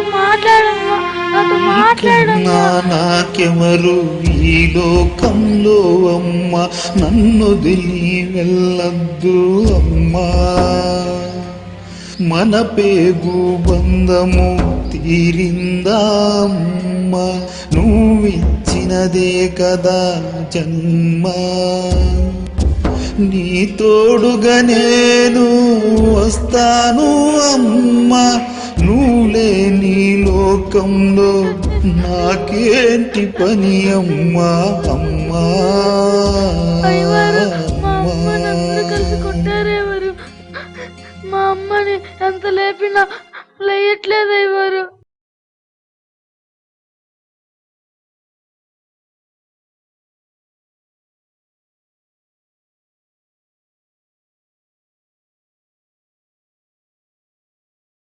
మాట్లాడమ్మా నా నాకెవరు ఈ లోకంలో అమ్మ? నన్ను దిలి వెళ్ళద్దు అమ్మా. మన పేగు బంధము తీరిందా అమ్మ? నువ్విచ్చినదే కదా జన్మ. నీ తోడుగా నేను వస్తాను అమ్మా. నువ్వులే నీ లోకంలో నాకేంటి పని అమ్మా అమ్మా? మా అమ్మని ఎంత లేపినా లేయట్లేదు అయ్యారు